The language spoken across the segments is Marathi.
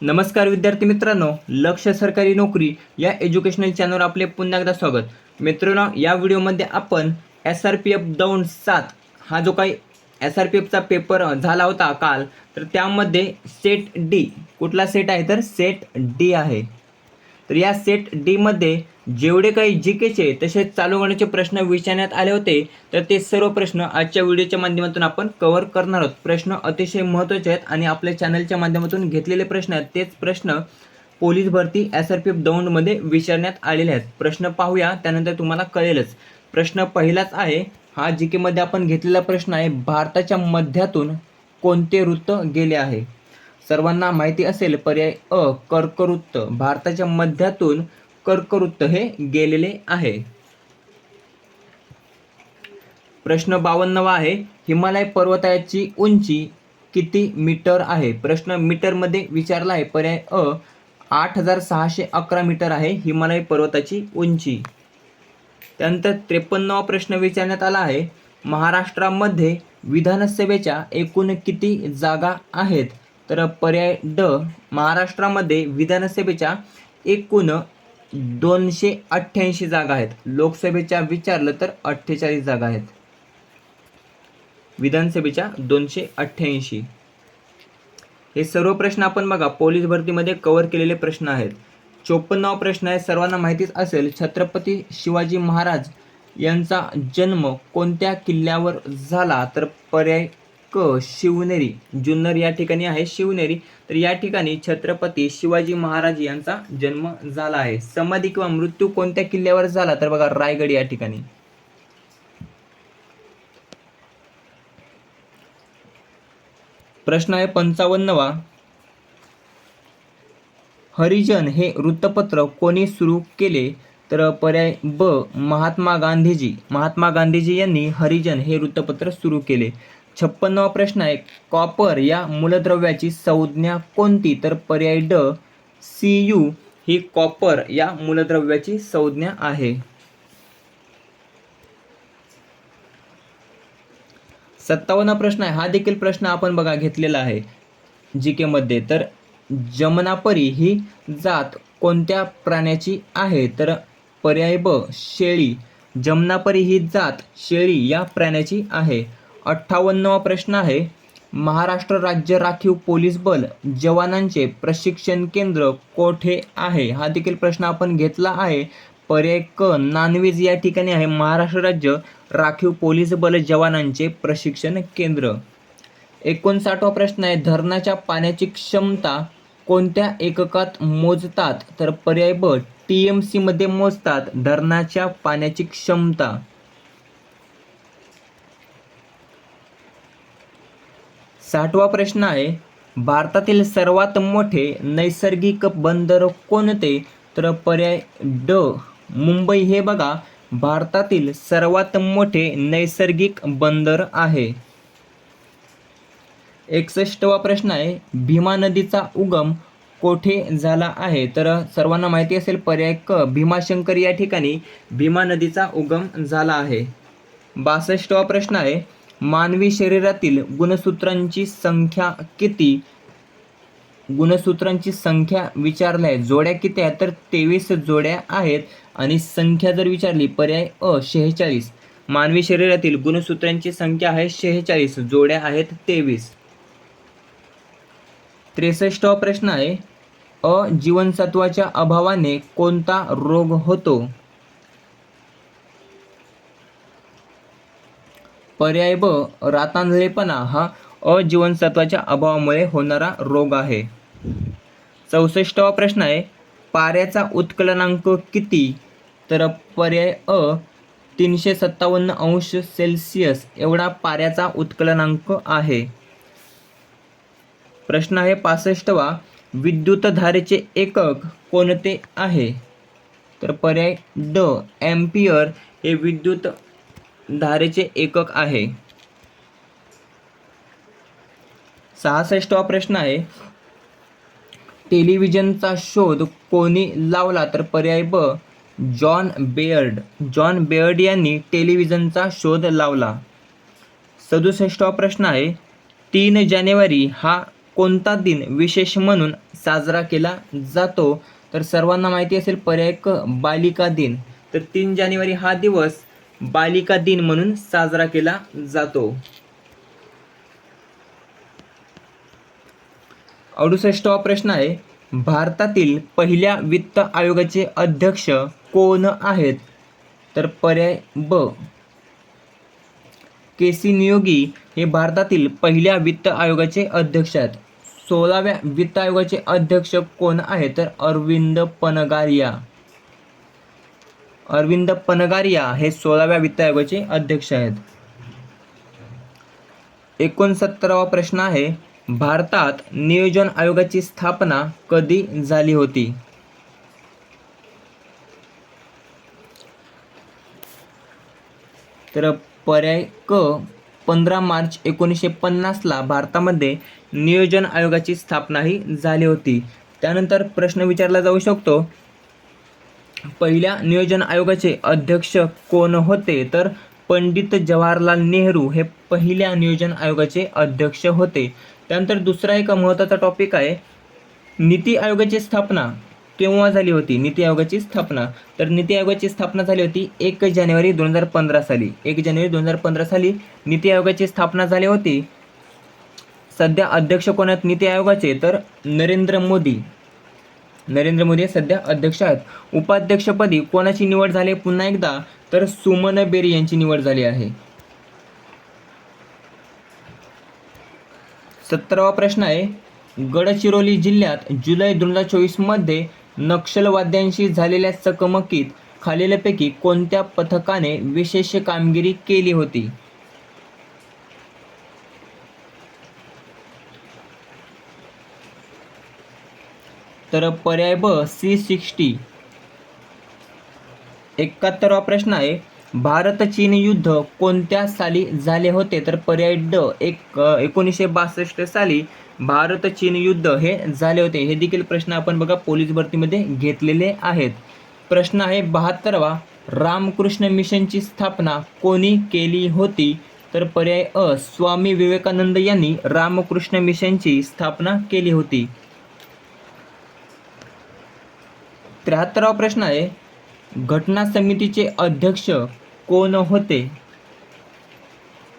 नमस्कार विद्यार्थी मित्रांनो लक्ष सरकारी नोकरी या एज्युकेशनल चॅनलवर आपले पुन्हा एकदा स्वागत. मित्रांनो या व्हिडिओमध्ये आपण S R P F Daund सात हा जो काही एस आर पी एफचा पेपर झाला होता काल तर त्यामध्ये सेट डी कुठला सेट आहे? तर सेट डी आहे. तर या सेट डीमध्ये जेवढे काही जी केचे तसेच चालू गणाचे प्रश्न विचारण्यात आले होते तर ते सर्व प्रश्न आजच्या व्हिडिओच्या माध्यमातून आपण कव्हर करणार आहोत. प्रश्न अतिशय महत्त्वाचे आहेत आणि आपल्या चॅनलच्या माध्यमातून घेतलेले प्रश्न आहेत. तेच प्रश्न पोलीस भरती एस आर पी एफ दौंडमध्ये विचारण्यात आलेले आहेत. प्रश्न पाहूया त्यानंतर तुम्हाला कळेलच. प्रश्न पहिलाच आहे हा जी केमध्ये आपण घेतलेला प्रश्न आहे भारताच्या मध्यातून कोणते वृत्त गेले आहे? सर्वांना माहिती असेल पर्याय अ कर्कवृत्त. भारताच्या मध्यातून कर्कवृत्त हे गेलेले आहे. प्रश्न बावन्नवा आहे हिमालय पर्वताची उंची किती मीटर आहे? प्रश्न मीटरमध्ये विचारला आहे पर्याय अ आठ हजार सहाशे अकरा मीटर आहे हिमालय पर्वताची उंची. त्यानंतर त्रेपन्नवा प्रश्न विचारण्यात आला आहे महाराष्ट्रामध्ये विधानसभेच्या एकूण किती जागा आहेत? तर पर्याय ड महाराष्ट्रामध्ये विधानसभेच्या एकूण दोनशे अठ्ठ्याऐंशी जागा आहेत. लोकसभेच्या विचारलं तर अठ्ठेचाळीस जागा आहेत. विधानसभेच्या दोनशे अठ्ठ्याऐंशी. हे सर्व प्रश्न आपण बघा पोलीस भरतीमध्ये कव्हर केलेले प्रश्न आहेत. चोपन्नाव प्रश्न आहे सर्वांना माहितीच असेल छत्रपती शिवाजी महाराज यांचा जन्म कोणत्या किल्ल्यावर झाला? तर पर्याय क शिवनेरी जुन्नर या ठिकाणी आहे शिवनेरी. तर या ठिकाणी छत्रपती शिवाजी महाराज यांचा जन्म झाला आहे. समाधी किंवा मृत्यू कोणत्या किल्ल्यावर झाला? तर बघा रायगड या ठिकाणी. प्रश्न आहे पंचावन्नवा. हरिजन हे वृत्तपत्र कोणी सुरू केले? तर पर्याय ब महात्मा गांधीजी. महात्मा गांधीजी यांनी हरिजन हे वृत्तपत्र सुरू केले. छप्पन्नावा प्रश्न आहे. कॉपर या मूलद्रव्याची संज्ञा कोणती? तर पर्याय ड सी यू ही कॉपर या मूलद्रव्याची संज्ञा आहे. सत्तावन्न प्रश्न आहे. हा देखील प्रश्न आपण बघा घेतलेला आहे. जी केमध्ये तर जमनापरी ही जात कोणत्या प्राण्याची आहे? तर पर्याय ब शेळी. जमनापरी ही जात शेळी या प्राण्याची आहे. अठ्ठावन्नवा प्रश्न आहे. महाराष्ट्र राज्य राखीव पोलीस बल जवानांचे प्रशिक्षण केंद्र कोठे आहे? हा देखील प्रश्न आपण घेतला आहे. पर्याय क नानवीज या ठिकाणी आहे. महाराष्ट्र राज्य राखीव पोलीस बल जवानांचे प्रशिक्षण केंद्र. एकोणसाठवा प्रश्न आहे. धरणाच्या पाण्याची क्षमता कोणत्या एककात मोजतात? तर पर्याय ब टी एम सीमध्ये मोजतात. धरणाच्या पाण्याची क्षमता. साठवा प्रश्न आहे भारतातील सर्वात मोठे नैसर्गिक बंदर कोणते? तर पर्याय ड मुंबई. हे बघा भारतातील सर्वात मोठे नैसर्गिक बंदर आहे. एकसष्टवा प्रश्न आहे भीमा नदीचा उगम कोठे झाला आहे? तर सर्वांना माहिती असेल पर्याय क भीमाशंकर या ठिकाणी भीमा नदीचा उगम झाला आहे. बासष्टवा प्रश्न आहे मानवी शरीरातील गुणसूत्रांची संख्या किती? गुणसूत्रांची संख्या विचारल्या. आहे जोड्या किती आहेत? तर तेवीस जोड्या आहेत आणि संख्या जर विचारली पर्याय अ शेहेचाळीस. मानवी शरीरातील गुणसूत्रांची संख्या आहे शेहेचाळीस. जोड्या आहेत तेवीस. त्रेसष्टवा प्रश्न आहे अ जीवनसत्वाच्या अभावाने कोणता रोग होतो? पर्याय ब रातांधळेपणा हा अजीवनसत्वाच्या अभावामुळे होणारा रोग आहे. चौसष्टवा प्रश्न आहे पाऱ्याचा उत्कलनांक किती? तर पर्याय अ तीनशे सत्तावन्न अंश सेल्सिअस एवढा पाऱ्याचा उत्कलनांक आहे. प्रश्न आहे पासष्टवा विद्युतधारेचे एकक कोणते आहे? तर पर्याय ड एम्पियर हे विद्युत धारेचे एकक आहे. सहासष्टवा प्रश्न आहे. टेलिव्हिजनचा शोध कोणी लावला तर पर्याय ब. John beard. जॉन बेअर्ड यांनी टेलिव्हिजनचा शोध लावला. सदुसष्टवा प्रश्न आहे. तीन जानेवारी हा कोणता दिन विशेष म्हणून साजरा केला जातो? तर सर्वांना माहिती असेल पर्याय क बालिका दिन. तर तीन जानेवारी हा दिवस बालिका दिन म्हणून साजरा केला जातो. अडुसष्टवा प्रश्न आहे भारतातील पहिल्या वित्त आयोगाचे अध्यक्ष कोण आहेत? तर पर्याय ब. के. सी. नियोगी हे भारतातील पहिल्या वित्त आयोगाचे अध्यक्ष आहेत. सोळाव्या वित्त आयोगाचे अध्यक्ष कोण आहेत? तर अरविंद पनगारिया. अरविंद पनगारिया हे सोळाव्या वित्त आयोगाचे अध्यक्ष आहेत. एकोणसत्तरावा प्रश्न आहे भारतात नियोजन आयोगाची स्थापना कधी झाली होती? तर पर्याय क पंधरा मार्च एकोणीसशे पन्नासला भारतामध्ये नियोजन आयोगाची स्थापना ही झाली होती. त्यानंतर प्रश्न विचारला जाऊ शकतो पहिल्या नियोजन आयोगाचे अध्यक्ष कोण होते? तर पंडित जवाहरलाल नेहरू हे पहिल्या नियोजन आयोगाचे अध्यक्ष होते. त्यानंतर दुसरा एक महत्त्वाचा टॉपिक आहे. नीती आयोगाची स्थापना केव्हा झाली होती? नीती आयोगाची स्थापना. तर नीती आयोगाची स्थापना झाली होती एक जानेवारी दोन हजार पंधरा साली. एक जानेवारी दोन हजार पंधरा साली नीती आयोगाची स्थापना झाली होती. सध्या अध्यक्ष कोण आहेत? नीती आयोगाचे. तर नरेंद्र मोदी. नरेंद्र मोदी हे सध्या अध्यक्ष आहेत. उपाध्यक्षपदी कोणाची निवड झाली आहे पुन्हा एकदा? तर सुमन बेरी यांची निवड झाली आहे. सतरावा प्रश्न आहे. गडचिरोली जिल्ह्यात जुलै दोन हजार चोवीसमध्ये नक्षलवाद्यांशी झालेल्या चकमकीत खालीलपैकी कोणत्या पथकाने विशेष कामगिरी केली होती? तर पर्याय ब सी सिक्स्टी. एकाहत्तरवा प्रश्न आहे. भारत चीन युद्ध कोणत्या साली झाले होते? तर पर्याय ड एक एकोणीसशे बासष्ट साली भारत चीन युद्ध हे झाले होते. हे देखील प्रश्न आपण बघा पोलीस भरतीमध्ये घेतलेले आहेत. प्रश्न आहे बहात्तरवा. रामकृष्ण मिशनची स्थापना कोणी केली होती? तर पर्याय अ स्वामी विवेकानंद यांनी रामकृष्ण मिशनची स्थापना केली होती. त्र्याहत्तरावा प्रश्न आहे घटना समितीचे अध्यक्ष कोण होते?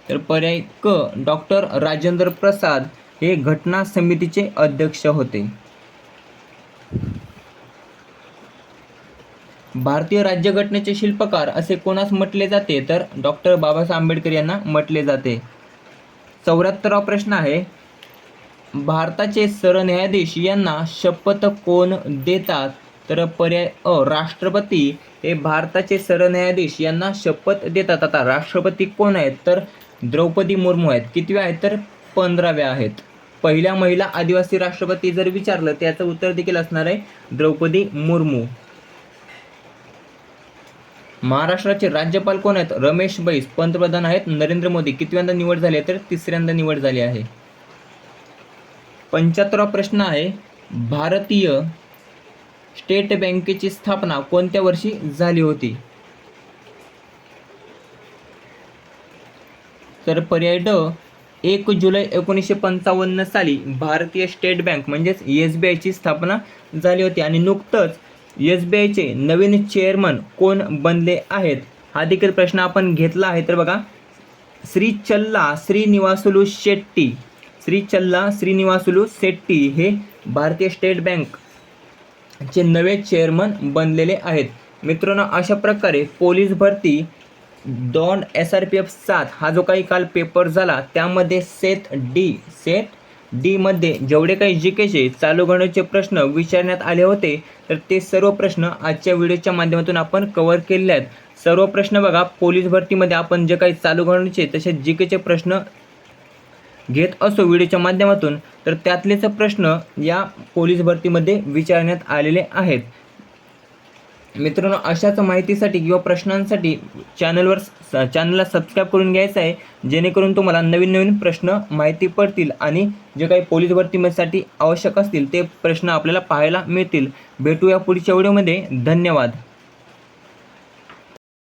तर पर्याय क डॉक्टर राजेंद्र प्रसाद हे घटना समितीचे अध्यक्ष होते. भारतीय राज्यघटनेचे शिल्पकार असे कोणास म्हटले जाते? तर डॉक्टर बाबासाहेब आंबेडकर यांना म्हटले जाते. चौऱ्याहत्तरावा प्रश्न आहे भारताचे सरन्यायाधीश यांना शपथ कोण देतात? तर पर्याय अ राष्ट्रपती हे भारताचे सरन्यायाधीश यांना शपथ देतात. आता राष्ट्रपती कोण आहेत? तर द्रौपदी मुर्मू आहेत. कितव्या आहेत? तर पंधराव्या आहेत. पहिल्या महिला आदिवासी राष्ट्रपती जर विचारलं त्याचं उत्तर देखील असणार आहे द्रौपदी मुर्मू. महाराष्ट्राचे राज्यपाल कोण आहेत? रमेश बैस पंतप्रधान आहेत. नरेंद्र मोदी कितव्यांदा निवड झाली आहे? तर तिसऱ्यांदा निवड झाली आहे. पंच्याहत्तरावा प्रश्न आहे भारतीय स्टेट बँकेची स्थापना कोणत्या वर्षी झाली होती? तर पर्याय ड एक जुलै एकोणीसशे पंचावन्न साली भारतीय स्टेट बँक म्हणजेच एस बी आयची स्थापना झाली होती. आणि नुकतंच एस बी आयचे नवीन चेअरमन कोण बनले आहेत? हा देखील प्रश्न आपण घेतला आहे. तर बघा श्री चल्ला श्रीनिवासुलू शेट्टी. श्री चल्ला श्रीनिवासुलू शेट्टी हे भारतीय स्टेट बँक चे नवे चेअरमन बनलेले आहेत. मित्रांनो अशा प्रकारे पोलीस भरती दोन एस आर पी एफ सात हा जो काही काल पेपर झाला त्यामध्ये सेट डी सेट डीमध्ये जेवढे काही जी केचे चालू गणनेचे प्रश्न विचारण्यात आले होते तर ते सर्व प्रश्न आजच्या व्हिडिओच्या माध्यमातून आपण कव्हर केलेले आहेत. सर्व प्रश्न बघा पोलीस भरतीमध्ये आपण जे काही चालू गणनेचे तसेच जी केचे प्रश्न घेत असो व्हिडिओच्या माध्यमातून तर त्यातलेच प्रश्न या पोलीस भरतीमध्ये विचारण्यात आलेले आहेत. मित्रांनो अशाच माहितीसाठी किंवा प्रश्नांसाठी चॅनलवर चॅनलला सबस्क्राईब करून घ्यायचं आहे जेणेकरून तुम्हाला नवीन नवीन प्रश्न माहिती पडतील आणि जे काही पोलीस भरतीसाठी आवश्यक असतील ते प्रश्न आपल्याला पाहायला मिळतील. भेटूया पुढच्या व्हिडिओमध्ये. धन्यवाद.